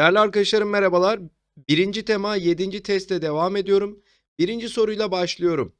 Değerli arkadaşlarım merhabalar. Birinci tema 7. testte devam ediyorum. Birinci soruyla başlıyorum.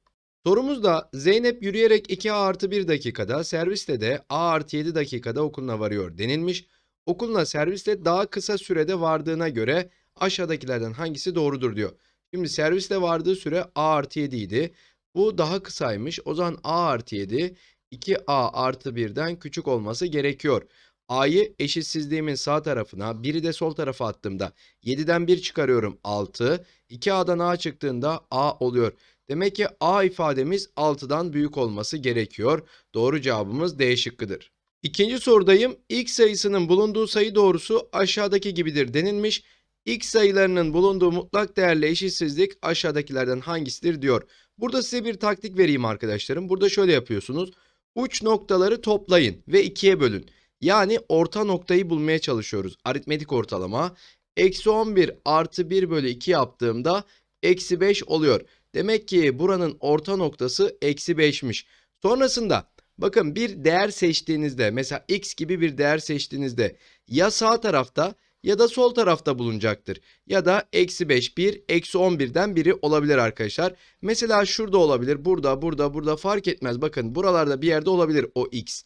Sorumuzda Zeynep yürüyerek 2A artı 1 dakikada, serviste de A artı 7 dakikada okuluna varıyor denilmiş. Okuluna serviste daha kısa sürede vardığına göre aşağıdakilerden hangisi doğrudur diyor. Şimdi serviste vardığı süre A artı 7 idi. Bu daha kısaymış. O zaman A artı 7 2A artı 1'den küçük olması gerekiyor. A'yı eşitsizliğimin sağ tarafına, 1'i de sol tarafa attığımda 7'den 1 çıkarıyorum 6. 2A'dan A çıktığında A oluyor. Demek ki A ifademiz 6'dan büyük olması gerekiyor. Doğru cevabımız D şıkkıdır. İkinci sorudayım. X sayısının bulunduğu sayı doğrusu aşağıdaki gibidir denilmiş. X sayılarının bulunduğu mutlak değerle eşitsizlik aşağıdakilerden hangisidir diyor. Burada size bir taktik vereyim arkadaşlarım. Burada şöyle yapıyorsunuz. Uç noktaları toplayın ve ikiye bölün. Yani orta noktayı bulmaya çalışıyoruz. Aritmetik ortalama. Eksi 11 artı 1 bölü 2 yaptığımda eksi 5 oluyor. Demek ki buranın orta noktası eksi 5'miş. Sonrasında bakın bir değer seçtiğinizde mesela x gibi bir değer seçtiğinizde ya sağ tarafta ya da sol tarafta bulunacaktır. Ya da eksi 5 1 eksi 11'den biri olabilir arkadaşlar. Mesela şurada olabilir burada burada burada fark etmez. Bakın buralarda bir yerde olabilir o x.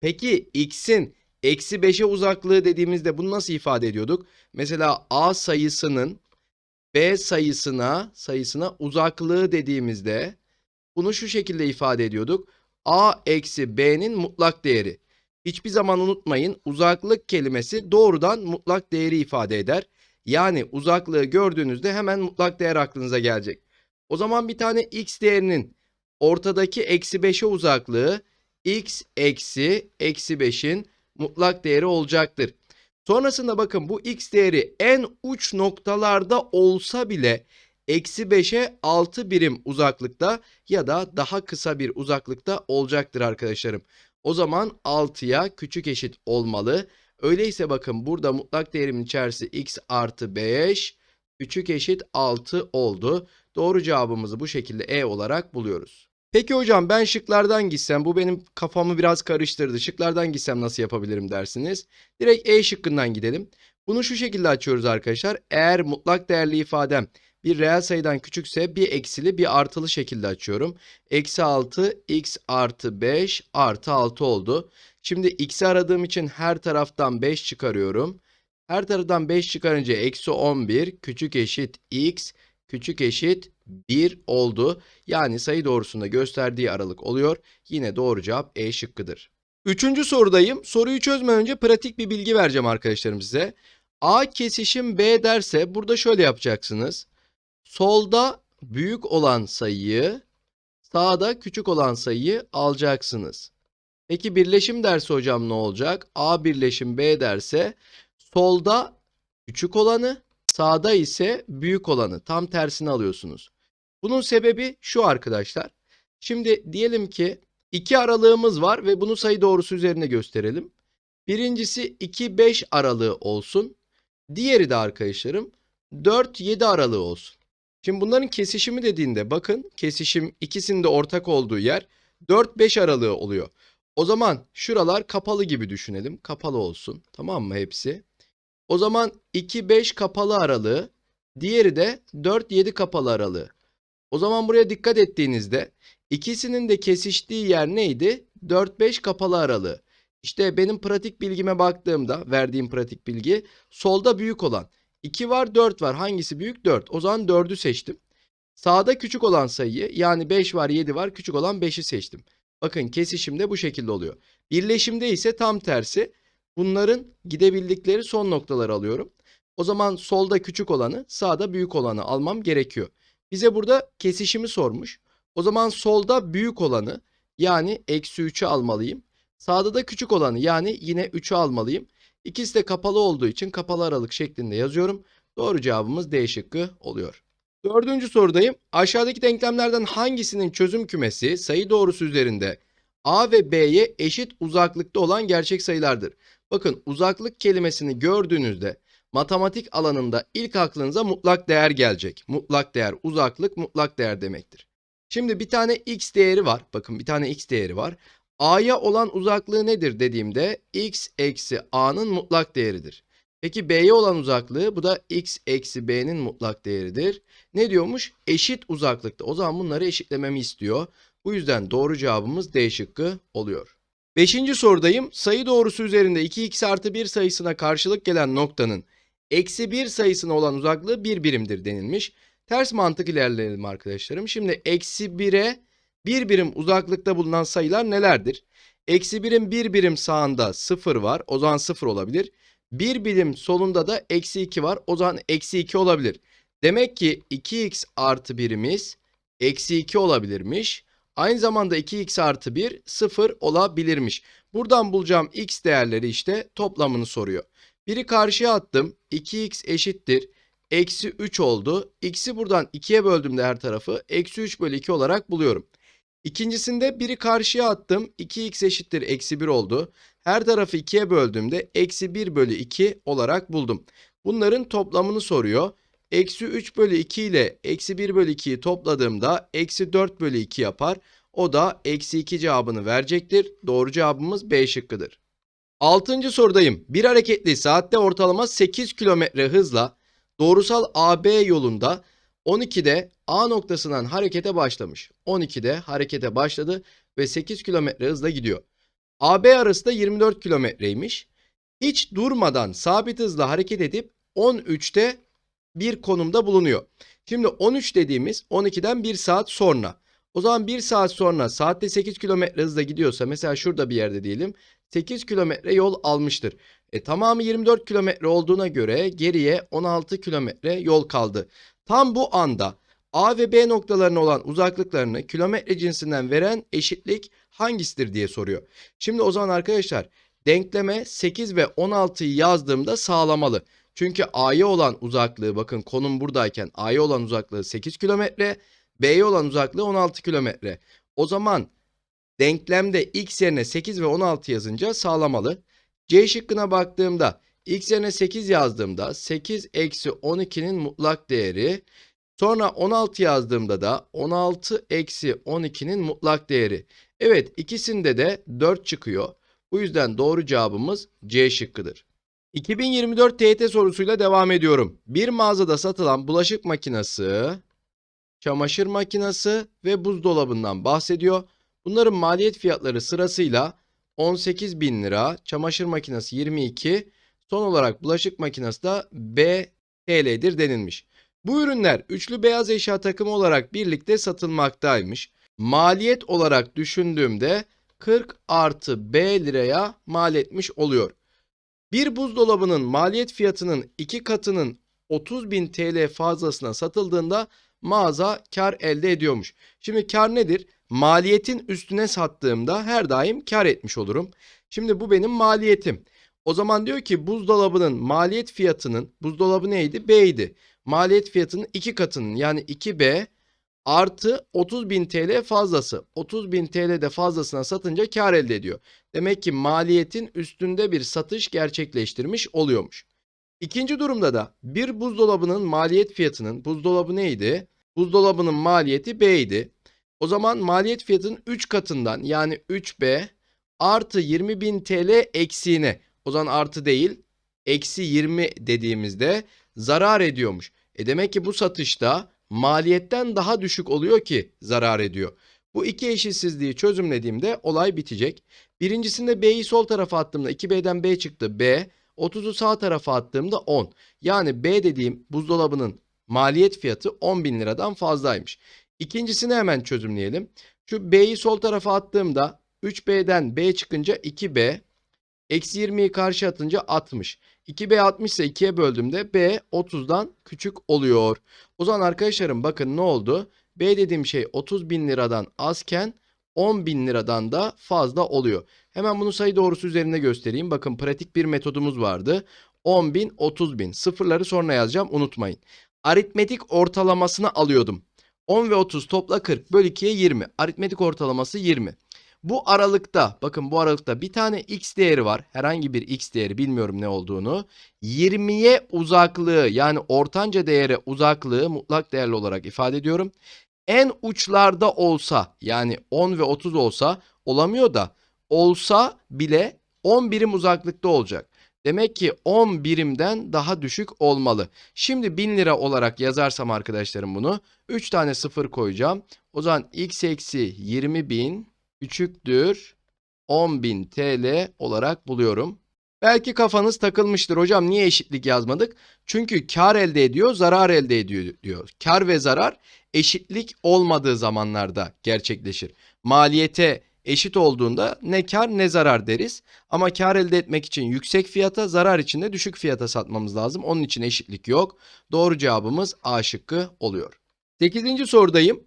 Peki x'in eksi 5'e uzaklığı dediğimizde bunu nasıl ifade ediyorduk? Mesela a sayısının b sayısına sayısına uzaklığı dediğimizde bunu şu şekilde ifade ediyorduk. a eksi b'nin mutlak değeri. Hiçbir zaman unutmayın uzaklık kelimesi doğrudan mutlak değeri ifade eder. Yani uzaklığı gördüğünüzde hemen mutlak değer aklınıza gelecek. O zaman bir tane x değerinin ortadaki eksi 5'e uzaklığı x eksi eksi 5'in mutlak değeri olacaktır. Sonrasında bakın bu x değeri en uç noktalarda olsa bile eksi 5'e 6 birim uzaklıkta ya da daha kısa bir uzaklıkta olacaktır arkadaşlarım. O zaman 6'ya küçük eşit olmalı. Öyleyse bakın burada mutlak değerimin içerisi x artı 5 küçük eşit 6 oldu. Doğru cevabımızı bu şekilde E olarak buluyoruz. Peki hocam ben şıklardan gitsem bu benim kafamı biraz karıştırdı. Şıklardan gitsem nasıl yapabilirim dersiniz. Direkt E şıkkından gidelim. Bunu şu şekilde açıyoruz arkadaşlar. Eğer mutlak değerli ifadem bir reel sayıdan küçükse bir eksili bir artılı şekilde açıyorum. Eksi 6 x artı 5 artı 6 oldu. Şimdi x'i aradığım için her taraftan 5 çıkarıyorum. Her taraftan 5 çıkarınca eksi 11 küçük eşit x küçük eşit 1 oldu. Yani sayı doğrusunda gösterdiği aralık oluyor. Yine doğru cevap E şıkkıdır. Üçüncü sorudayım. Soruyu çözmeden önce pratik bir bilgi vereceğim arkadaşlarım size. A kesişim B derse burada şöyle yapacaksınız. Solda büyük olan sayıyı, sağda küçük olan sayıyı alacaksınız. Peki birleşim dersi hocam ne olacak? A birleşim B derse solda küçük olanı, sağda ise büyük olanı tam tersini alıyorsunuz. Bunun sebebi şu arkadaşlar. Şimdi diyelim ki iki aralığımız var ve bunu sayı doğrusu üzerine gösterelim. Birincisi 2-5 aralığı olsun. Diğeri de arkadaşlarım 4-7 aralığı olsun. Şimdi bunların kesişimi dediğinde bakın kesişim ikisinin de ortak olduğu yer 4-5 aralığı oluyor. O zaman şuralar kapalı gibi düşünelim. Kapalı olsun. Tamam mı hepsi? O zaman 2-5 kapalı aralığı, diğeri de 4-7 kapalı aralığı. O zaman buraya dikkat ettiğinizde ikisinin de kesiştiği yer neydi? 4-5 kapalı aralığı. İşte benim pratik bilgime baktığımda verdiğim pratik bilgi solda büyük olan 2 var 4 var hangisi büyük 4 o zaman 4'ü seçtim. Sağda küçük olan sayıyı yani 5 var 7 var küçük olan 5'i seçtim. Bakın kesişimde bu şekilde oluyor. Birleşimde ise tam tersi bunların gidebildikleri son noktaları alıyorum. O zaman solda küçük olanı sağda büyük olanı almam gerekiyor. Bize burada kesişimi sormuş. O zaman solda büyük olanı yani eksi 3'ü almalıyım. Sağda da küçük olanı yani yine 3'ü almalıyım. İkisi de kapalı olduğu için kapalı aralık şeklinde yazıyorum. Doğru cevabımız D şıkkı oluyor. Dördüncü sorudayım. Aşağıdaki denklemlerden hangisinin çözüm kümesi sayı doğrusu üzerinde A ve B'ye eşit uzaklıkta olan gerçek sayılardır? Bakın uzaklık kelimesini gördüğünüzde matematik alanında ilk aklınıza mutlak değer gelecek. Mutlak değer, uzaklık, mutlak değer demektir. Şimdi bir tane x değeri var. Bakın bir tane x değeri var. A'ya olan uzaklığı nedir dediğimde x eksi a'nın mutlak değeridir. Peki B'ye olan uzaklığı bu da x eksi B'nin mutlak değeridir. Ne diyormuş? Eşit uzaklıkta. O zaman bunları eşitlememi istiyor. Bu yüzden doğru cevabımız D şıkkı oluyor. Beşinci sorudayım. Sayı doğrusu üzerinde 2x artı 1 sayısına karşılık gelen noktanın eksi 1 sayısına olan uzaklığı 1 birimdir denilmiş. Ters mantık ilerleyelim arkadaşlarım. Şimdi eksi 1'e 1 birim uzaklıkta bulunan sayılar nelerdir? Eksi 1'in 1 birim sağında 0 var. O zaman 0 olabilir. 1 birim solunda da eksi 2 var. O zaman eksi 2 olabilir. Demek ki 2x artı birimiz eksi 2 olabilirmiş. Aynı zamanda 2x artı 1 0 olabilirmiş. Buradan bulacağım x değerleri işte toplamını soruyor. Biri karşıya attım. 2x eşittir. Eksi 3 oldu. X'i buradan 2'ye böldüğümde her tarafı eksi 3 bölü 2 olarak buluyorum. İkincisinde biri karşıya attım. 2x eşittir eksi 1 oldu. Her tarafı 2'ye böldüğümde eksi 1 bölü 2 olarak buldum. Bunların toplamını soruyor. Eksi 3 bölü 2 ile eksi 1 bölü 2'yi topladığımda eksi 4 bölü 2 yapar. O da eksi 2 cevabını verecektir. Doğru cevabımız B şıkkıdır. Altıncı sorudayım. Bir hareketli saatte ortalama 8 kilometre hızla doğrusal AB yolunda 12'de A noktasından harekete başlamış. 12'de harekete başladı ve 8 kilometre hızla gidiyor. AB arası da 24 kilometreymiş. Hiç durmadan sabit hızla hareket edip 13'te bir konumda bulunuyor. Şimdi 13 dediğimiz 12'den 1 saat sonra. O zaman 1 saat sonra saatte 8 kilometre hızla gidiyorsa mesela şurada bir yerde diyelim 8 kilometre yol almıştır. E, tamamı 24 kilometre olduğuna göre geriye 16 kilometre yol kaldı. Tam bu anda A ve B noktalarına olan uzaklıklarını kilometre cinsinden veren eşitlik hangisidir diye soruyor. Şimdi o zaman arkadaşlar denkleme 8 ve 16'yı yazdığımda sağlamalı. Çünkü A'ya olan uzaklığı bakın konum buradayken A'ya olan uzaklığı 8 kilometre, B'ye olan uzaklığı 16 kilometre. O zaman denklemde x yerine 8 ve 16 yazınca sağlamalı. C şıkkına baktığımda x yerine 8 yazdığımda 8 eksi 12'nin mutlak değeri sonra 16 yazdığımda da 16 eksi 12'nin mutlak değeri. Evet ikisinde de 4 çıkıyor. Bu yüzden doğru cevabımız C şıkkıdır. 2024 TYT sorusuyla devam ediyorum. Bir mağazada satılan bulaşık makinesi, çamaşır makinesi ve buzdolabından bahsediyor. Bunların maliyet fiyatları sırasıyla 18 bin lira, çamaşır makinesi 22, son olarak bulaşık makinesi de B TL'dir denilmiş. Bu ürünler üçlü beyaz eşya takımı olarak birlikte satılmaktaymış. Maliyet olarak düşündüğümde 40 artı B liraya mal etmiş oluyor. Bir buzdolabının maliyet fiyatının iki katının 30 bin TL fazlasına satıldığında mağaza kar elde ediyormuş. Şimdi kar nedir? Maliyetin üstüne sattığımda her daim kar etmiş olurum. Şimdi bu benim maliyetim. O zaman diyor ki buzdolabının maliyet fiyatının buzdolabı neydi? B'ydi. Maliyet fiyatının iki katının yani 2B artı 30 bin TL fazlası. 30 bin TL de fazlasına satınca kar elde ediyor. Demek ki maliyetin üstünde bir satış gerçekleştirmiş oluyormuş. İkinci durumda da bir buzdolabının maliyet fiyatının buzdolabı neydi? Buzdolabının maliyeti B idi. O zaman maliyet fiyatının 3 katından yani 3B artı 20.000 TL eksiğine o zaman artı değil eksi 20 dediğimizde zarar ediyormuş. E demek ki bu satışta maliyetten daha düşük oluyor ki zarar ediyor. Bu iki eşitsizliği çözümlediğimde olay bitecek. Birincisinde B'yi sol tarafa attığımda 2B'den B çıktı B. 30'u sağ tarafa attığımda 10. Yani B dediğim buzdolabının maliyet fiyatı 10 bin liradan fazlaymış. İkincisini hemen çözümleyelim. Şu B'yi sol tarafa attığımda 3B'den B çıkınca 2B. Eksi 20'yi karşı atınca 60. 2B 60 ise 2'ye böldüğümde B 30'dan küçük oluyor. O zaman arkadaşlarım bakın ne oldu? B dediğim şey 30 bin liradan azken 10 bin liradan da fazla oluyor. Hemen bunu sayı doğrusu üzerinde göstereyim. Bakın pratik bir metodumuz vardı. 10 bin 30 bin sıfırları sonra yazacağım unutmayın. Aritmetik ortalamasını alıyordum. 10 ve 30 topla 40 böl 2'ye 20. Aritmetik ortalaması 20. Bu aralıkta bakın bu aralıkta bir tane x değeri var. Herhangi bir x değeri bilmiyorum ne olduğunu. 20'ye uzaklığı yani ortanca değere uzaklığı mutlak değerli olarak ifade ediyorum. En uçlarda olsa yani 10 ve 30 olsa olamıyor da olsa bile 10 birim uzaklıkta olacak. Demek ki 10 birimden daha düşük olmalı. Şimdi 1000 lira olarak yazarsam arkadaşlarım bunu 3 tane sıfır koyacağım. O zaman x eksi 20 bin küçüktür 10.000 TL olarak buluyorum. Belki kafanız takılmıştır. Hocam niye eşitlik yazmadık? Çünkü kar elde ediyor, zarar elde ediyor diyor. Kar ve zarar eşitlik olmadığı zamanlarda gerçekleşir. Maliyete eşit olduğunda ne kar ne zarar deriz. Ama kar elde etmek için yüksek fiyata, zarar için de düşük fiyata satmamız lazım. Onun için eşitlik yok. Doğru cevabımız A şıkkı oluyor. 8. sorudayım.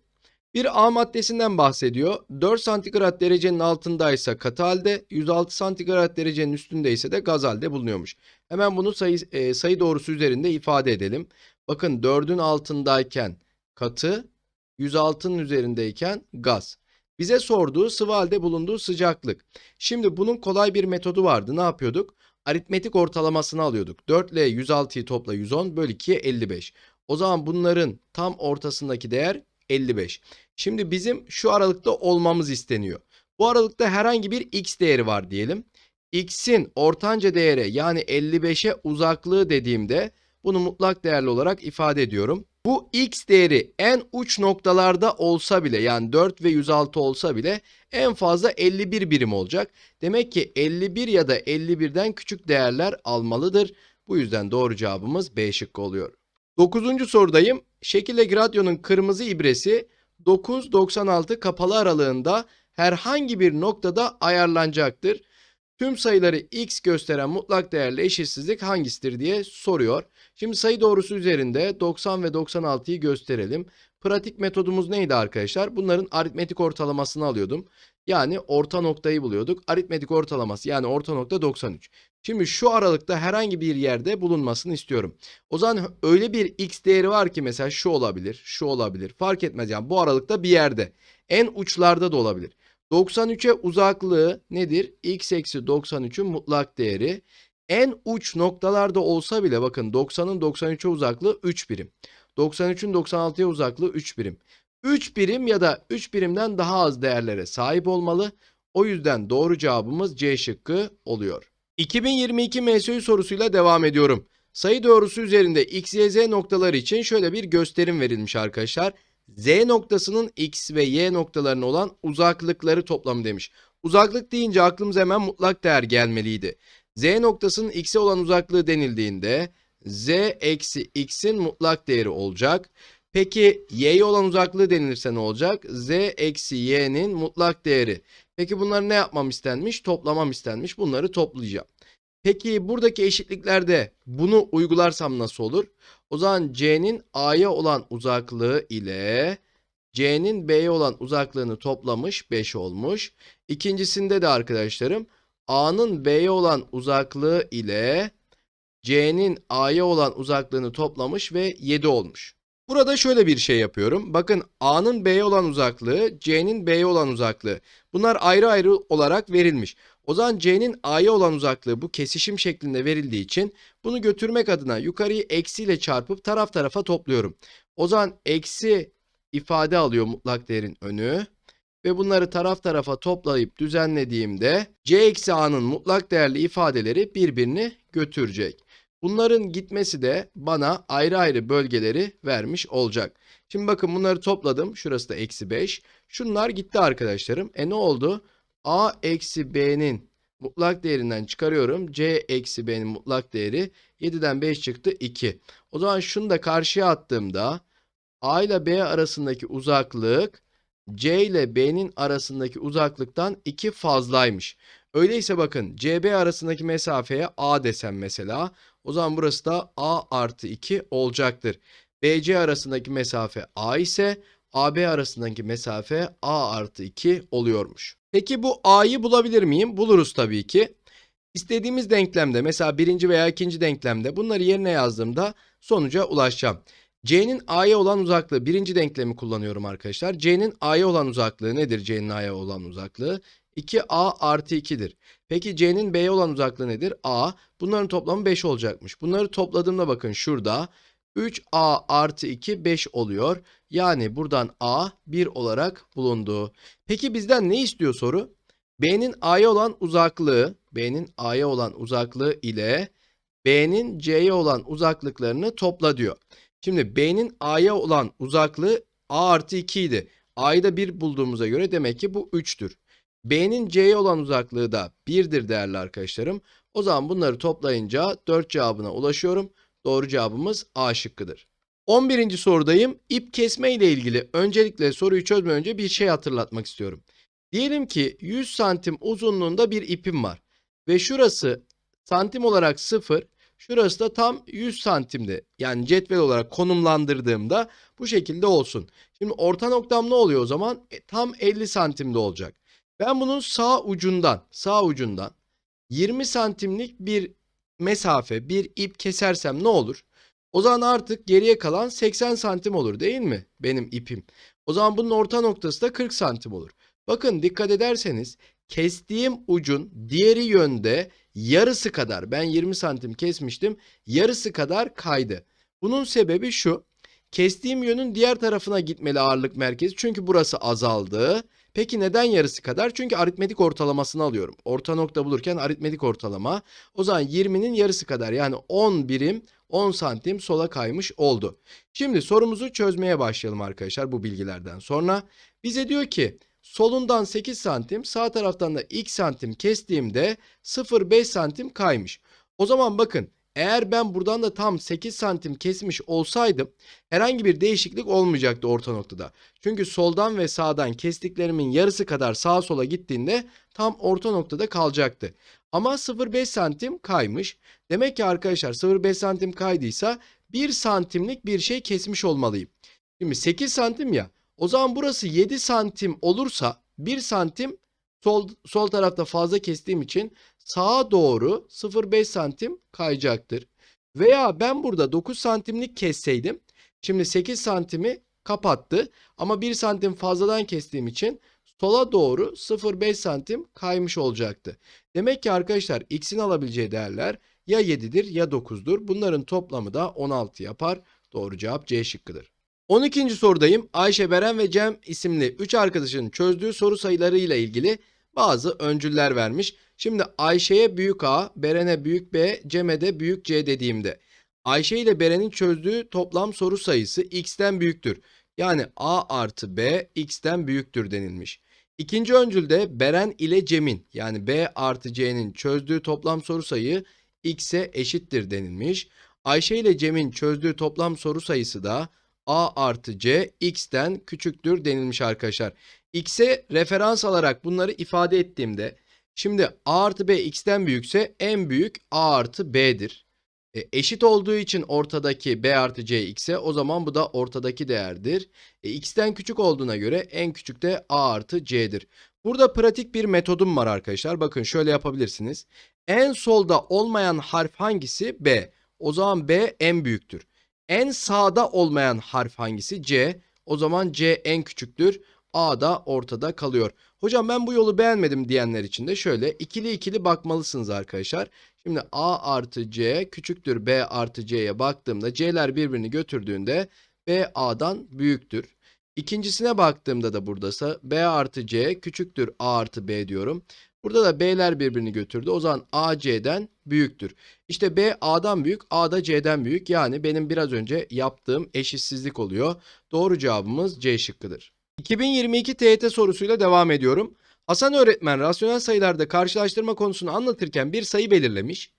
Bir A maddesinden bahsediyor. 4 santigrat derecenin altındaysa katı halde, 106 santigrat derecenin üstündeyse de gaz halde bulunuyormuş. Hemen bunu sayı, e, sayı doğrusu üzerinde ifade edelim. Bakın 4'ün altındayken katı, 106'nın üzerindeyken gaz. Bize sorduğu sıvı halde bulunduğu sıcaklık. Şimdi bunun kolay bir metodu vardı. Ne yapıyorduk? Aritmetik ortalamasını alıyorduk. 4 ile 106'yı topla 110 böl 2'ye 55. O zaman bunların tam ortasındaki değer 55. Şimdi bizim şu aralıkta olmamız isteniyor. Bu aralıkta herhangi bir x değeri var diyelim. x'in ortanca değeri yani 55'e uzaklığı dediğimde bunu mutlak değerli olarak ifade ediyorum. Bu x değeri en uç noktalarda olsa bile yani 4 ve 106 olsa bile en fazla 51 birim olacak. Demek ki 51 ya da 51'den küçük değerler almalıdır. Bu yüzden doğru cevabımız B şıkkı oluyor. 9. sorudayım. Şekildeki radyonun kırmızı ibresi 9-96 kapalı aralığında herhangi bir noktada ayarlanacaktır. Tüm sayıları x gösteren mutlak değerli eşitsizlik hangisidir diye soruyor. Şimdi sayı doğrusu üzerinde 90 ve 96'yı gösterelim. Pratik metodumuz neydi arkadaşlar? Bunların aritmetik ortalamasını alıyordum. Yani orta noktayı buluyorduk. Aritmetik ortalaması yani orta nokta 93. Şimdi şu aralıkta herhangi bir yerde bulunmasını istiyorum. O zaman öyle bir x değeri var ki mesela şu olabilir, şu olabilir. Fark etmez yani bu aralıkta bir yerde. En uçlarda da olabilir. 93'e uzaklığı nedir? x eksi 93'ün mutlak değeri. En uç noktalarda olsa bile bakın 90'ın 93'e uzaklığı 3 birim. 93'ün 96'ya uzaklığı 3 birim. 3 birim ya da 3 birimden daha az değerlere sahip olmalı. O yüzden doğru cevabımız C şıkkı oluyor. 2022 MSÜ sorusuyla devam ediyorum. Sayı doğrusu üzerinde x, y, z noktaları için şöyle bir gösterim verilmiş arkadaşlar. Z noktasının x ve y noktalarına olan uzaklıkları toplamı demiş. Uzaklık deyince aklımıza hemen mutlak değer gelmeliydi. Z noktasının x'e olan uzaklığı denildiğinde z eksi x'in mutlak değeri olacak. Peki y'ye olan uzaklığı denilirse ne olacak? z eksi y'nin mutlak değeri. Peki bunları ne yapmam istenmiş? Toplamam istenmiş. Bunları toplayacağım. Peki buradaki eşitliklerde bunu uygularsam nasıl olur? O zaman c'nin a'ya olan uzaklığı ile c'nin b'ye olan uzaklığını toplamış 5 olmuş. İkincisinde de arkadaşlarım a'nın b'ye olan uzaklığı ile c'nin a'ya olan uzaklığını toplamış ve 7 olmuş. Burada şöyle bir şey yapıyorum. Bakın A'nın B'ye olan uzaklığı, C'nin B'ye olan uzaklığı. Bunlar ayrı ayrı olarak verilmiş. O zaman C'nin A'ya olan uzaklığı bu kesişim şeklinde verildiği için bunu götürmek adına yukarıyı eksiyle çarpıp taraf tarafa topluyorum. O zaman eksi ifade alıyor mutlak değerin önü. Ve bunları taraf tarafa toplayıp düzenlediğimde C eksi A'nın mutlak değerli ifadeleri birbirini götürecek. Bunların gitmesi de bana ayrı ayrı bölgeleri vermiş olacak. Şimdi bakın bunları topladım. Şurası da eksi 5. Şunlar gitti arkadaşlarım. E ne oldu? A eksi B'nin mutlak değerinden çıkarıyorum. C eksi B'nin mutlak değeri 7'den 5 çıktı 2. O zaman şunu da karşıya attığımda A ile B arasındaki uzaklık C ile B'nin arasındaki uzaklıktan 2 fazlaymış. Öyleyse bakın CB arasındaki mesafeye A desem mesela. O zaman burası da A artı 2 olacaktır. BC arasındaki mesafe A ise AB arasındaki mesafe A artı 2 oluyormuş. Peki bu A'yı bulabilir miyim? Buluruz tabii ki. İstediğimiz denklemde mesela birinci veya ikinci denklemde bunları yerine yazdığımda sonuca ulaşacağım. C'nin A'ya olan uzaklığı birinci denklemi kullanıyorum arkadaşlar. C'nin A'ya olan uzaklığı nedir? C'nin A'ya olan uzaklığı 2A artı 2'dir. Peki C'nin B'ye olan uzaklığı nedir? A. Bunların toplamı 5 olacakmış. Bunları topladığımda bakın şurada 3A artı 2 5 oluyor. Yani buradan A 1 olarak bulundu. Peki bizden ne istiyor soru? B'nin A'ya olan uzaklığı B'nin A'ya olan uzaklığı ile B'nin C'ye olan uzaklıklarını topla diyor. Şimdi B'nin A'ya olan uzaklığı A artı 2 idi. A'yı da 1 bulduğumuza göre demek ki bu 3'tür. B'nin C'ye olan uzaklığı da 1'dir değerli arkadaşlarım. O zaman bunları toplayınca 4 cevabına ulaşıyorum. Doğru cevabımız A şıkkıdır. 11. sorudayım. İp kesme ile ilgili öncelikle soruyu çözmeden önce bir şey hatırlatmak istiyorum. Diyelim ki 100 santim uzunluğunda bir ipim var. Ve şurası santim olarak 0, şurası da tam 100 santimde. Yani cetvel olarak konumlandırdığımda bu şekilde olsun. Şimdi orta noktam ne oluyor o zaman? E, tam 50 santimde olacak. Ben bunun sağ ucundan, sağ ucundan 20 santimlik bir mesafe, bir ip kesersem ne olur? O zaman artık geriye kalan 80 santim olur değil mi benim ipim? O zaman bunun orta noktası da 40 santim olur. Bakın dikkat ederseniz kestiğim ucun diğeri yönde yarısı kadar ben 20 santim kesmiştim yarısı kadar kaydı. Bunun sebebi şu kestiğim yönün diğer tarafına gitmeli ağırlık merkezi çünkü burası azaldı. Peki neden yarısı kadar? Çünkü aritmetik ortalamasını alıyorum. Orta nokta bulurken aritmetik ortalama. O zaman 20'nin yarısı kadar yani 10 birim 10 santim sola kaymış oldu. Şimdi sorumuzu çözmeye başlayalım arkadaşlar bu bilgilerden sonra. Bize diyor ki solundan 8 santim sağ taraftan da x santim kestiğimde 0,5 santim kaymış. O zaman bakın eğer ben buradan da tam 8 santim kesmiş olsaydım herhangi bir değişiklik olmayacaktı orta noktada. Çünkü soldan ve sağdan kestiklerimin yarısı kadar sağa sola gittiğinde tam orta noktada kalacaktı. Ama 0,5 santim kaymış. Demek ki arkadaşlar 0,5 santim kaydıysa 1 santimlik bir şey kesmiş olmalıyım. Şimdi 8 santim ya. O zaman burası 7 santim olursa 1 santim sol, sol tarafta fazla kestiğim için sağa doğru 0,5 santim kayacaktır. Veya ben burada 9 santimlik kesseydim. Şimdi 8 santimi kapattı. Ama 1 santim fazladan kestiğim için sola doğru 0,5 santim kaymış olacaktı. Demek ki arkadaşlar x'in alabileceği değerler ya 7'dir ya 9'dur. Bunların toplamı da 16 yapar. Doğru cevap C şıkkıdır. 12. sorudayım. Ayşe, Beren ve Cem isimli 3 arkadaşın çözdüğü soru sayılarıyla ilgili bazı öncüller vermiş. Şimdi Ayşe'ye büyük A, Beren'e büyük B, Cem'e de büyük C dediğimde Ayşe ile Beren'in çözdüğü toplam soru sayısı x'ten büyüktür. Yani A artı B x'ten büyüktür denilmiş. İkinci öncülde Beren ile Cem'in yani B artı C'nin çözdüğü toplam soru sayı x'e eşittir denilmiş. Ayşe ile Cem'in çözdüğü toplam soru sayısı da A artı C x'ten küçüktür denilmiş arkadaşlar. X'e referans alarak bunları ifade ettiğimde şimdi A artı B x'ten büyükse en büyük A artı B'dir. E, eşit olduğu için ortadaki B artı C x'e o zaman bu da ortadaki değerdir. E, x'ten küçük olduğuna göre en küçük de A artı C'dir. Burada pratik bir metodum var arkadaşlar. Bakın şöyle yapabilirsiniz. En solda olmayan harf hangisi? B. O zaman B en büyüktür. En sağda olmayan harf hangisi? C. O zaman C en küçüktür. A da ortada kalıyor. Hocam ben bu yolu beğenmedim diyenler için de şöyle ikili ikili bakmalısınız arkadaşlar. Şimdi A artı C küçüktür B artı C'ye baktığımda C'ler birbirini götürdüğünde B A'dan büyüktür. İkincisine baktığımda da buradasa B artı C küçüktür A artı B diyorum. Burada da B'ler birbirini götürdü. O zaman A C'den büyüktür. İşte B A'dan büyük, A da C'den büyük. Yani benim biraz önce yaptığım eşitsizlik oluyor. Doğru cevabımız C şıkkıdır. 2022 TYT sorusuyla devam ediyorum. Hasan öğretmen rasyonel sayılarda karşılaştırma konusunu anlatırken bir sayı belirlemiş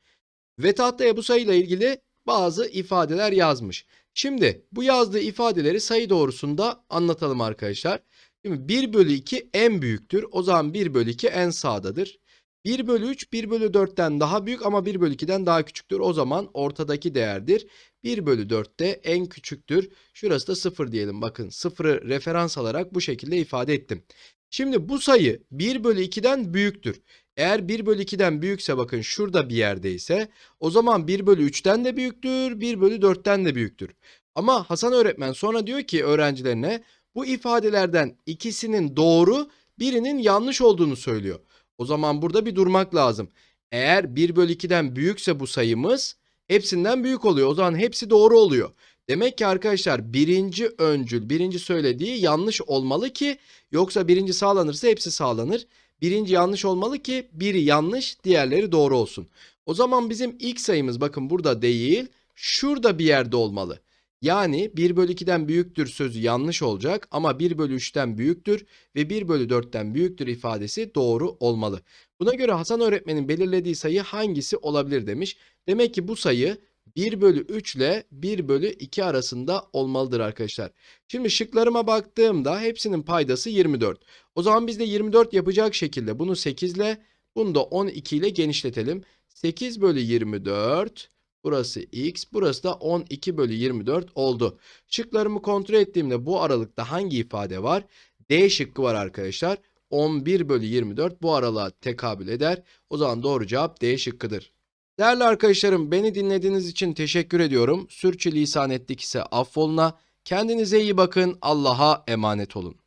ve tahtaya bu sayıyla ilgili bazı ifadeler yazmış. Şimdi bu yazdığı ifadeleri sayı doğrusunda anlatalım arkadaşlar. Şimdi 1 bölü 2 en büyüktür. O zaman 1 bölü 2 en sağdadır. 1 bölü 3 1 bölü 4'ten daha büyük ama 1 bölü 2'den daha küçüktür. O zaman ortadaki değerdir. 1 bölü 4 de en küçüktür. Şurası da 0 diyelim. Bakın 0'ı referans alarak bu şekilde ifade ettim. Şimdi bu sayı 1 bölü 2'den büyüktür. Eğer 1 bölü 2'den büyükse bakın şurada bir yerdeyse o zaman 1 bölü 3'ten de büyüktür 1 bölü 4'ten de büyüktür. Ama Hasan öğretmen sonra diyor ki öğrencilerine bu ifadelerden ikisinin doğru birinin yanlış olduğunu söylüyor. O zaman burada bir durmak lazım. Eğer 1 bölü 2'den büyükse bu sayımız hepsinden büyük oluyor. O zaman hepsi doğru oluyor. Demek ki arkadaşlar birinci öncül, birinci söylediği yanlış olmalı ki yoksa birinci sağlanırsa hepsi sağlanır. birinci yanlış olmalı ki biri yanlış diğerleri doğru olsun. O zaman bizim ilk sayımız bakın burada değil şurada bir yerde olmalı. Yani 1 bölü 2'den büyüktür sözü yanlış olacak ama 1 bölü 3'ten büyüktür ve 1 bölü 4'ten büyüktür ifadesi doğru olmalı. Buna göre Hasan öğretmenin belirlediği sayı hangisi olabilir demiş. Demek ki bu sayı 1 bölü 3 ile 1 bölü 2 arasında olmalıdır arkadaşlar. Şimdi şıklarıma baktığımda hepsinin paydası 24. O zaman biz de 24 yapacak şekilde bunu 8 ile bunu da 12 ile genişletelim. 8 bölü 24 burası x burası da 12 bölü 24 oldu. Şıklarımı kontrol ettiğimde bu aralıkta hangi ifade var? D şıkkı var arkadaşlar. 11 bölü 24 bu aralığa tekabül eder. O zaman doğru cevap D şıkkıdır. Değerli arkadaşlarım beni dinlediğiniz için teşekkür ediyorum. Sürçülisan ettik ise affoluna. Kendinize iyi bakın. Allah'a emanet olun.